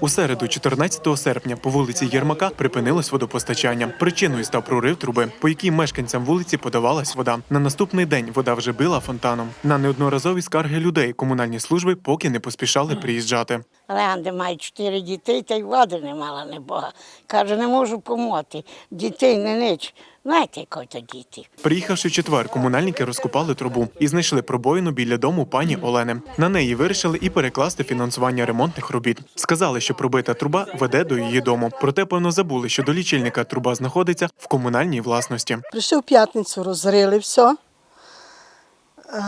У середу, 14 серпня, по вулиці Єрмака припинилось водопостачання. Причиною став прорив труби, по якій мешканцям вулиці подавалась вода. На наступний день вода вже била фонтаном. На неодноразові скарги людей комунальні служби поки не поспішали приїжджати. Легенди має чотири дітей, та й влади не мала, не Бога. Каже, не можу помоти. Дітей не нич. Знаєте, які то діти. Приїхавши в четвер, комунальники розкопали трубу і знайшли пробоїну біля дому пані Олени. На неї вирішили і перекласти фінансування ремонтних робіт. Сказали, що пробита труба веде до її дому. Проте, певно, забули, що до лічильника труба знаходиться в комунальній власності. Прийшли в п'ятницю, розрили все. Е,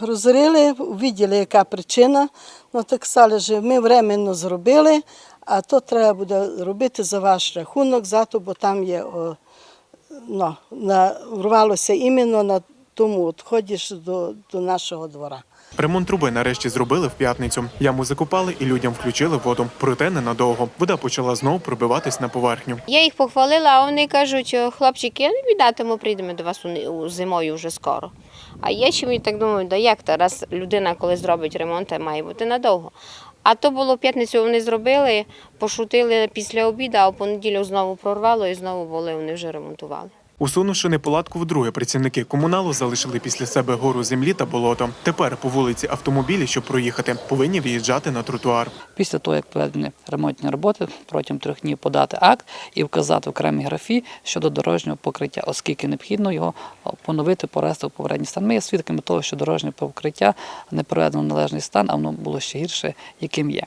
Розрили, виділи, яка причина. Ну, так сказали, що ми временно зробили, а то треба буде робити за ваш рахунок, зато, бо там є, о, ну, на, урвалося іменно на тому відході до, до нашого двора. Ремонт труби нарешті зробили в п'ятницю. Яму закопали і людям включили воду. Проте ненадовго. Вода почала знову пробиватись на поверхню. Я їх похвалила, а вони кажуть, хлопчики, не біда, ми прийдемо до вас зимою вже скоро. А я чим так думаю, да як то, раз людина, коли зробить ремонт, має бути надовго. А то було п'ятницю, вони зробили, пошутили після обіду, а в понеділок знову прорвало і знову були, вони вже ремонтували. Усунувши неполадку вдруге, працівники комуналу залишили після себе гору землі та болото. Тепер по вулиці автомобілі, щоб проїхати, повинні в'їжджати на тротуар. Після того, як проведені ремонтні роботи, протягом трьох днів подати акт і вказати в окремій графі щодо дорожнього покриття, оскільки необхідно його поновити, порести в попередній стан. Ми є свідками того, що дорожнє покриття не проведено в належний стан, а воно було ще гірше, яким є.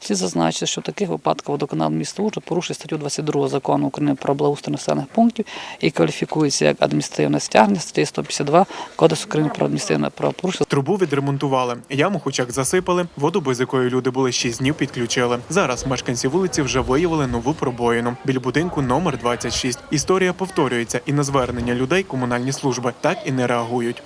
Слід зазначити, що в таких випадках водоканал міста Ужгород порушує статтю 22 закону України про благоустрій населених пунктів і кваліфікується як адміністративне стягнення статті 152 Кодексу України про адміністративне правопорушення Трубу відремонтували, яму хоч як засипали, воду, без якої люди були 6 днів, підключили. Зараз мешканці вулиці вже виявили нову пробоїну біля будинку номер 26. Історія повторюється, і на звернення людей комунальні служби так і не реагують.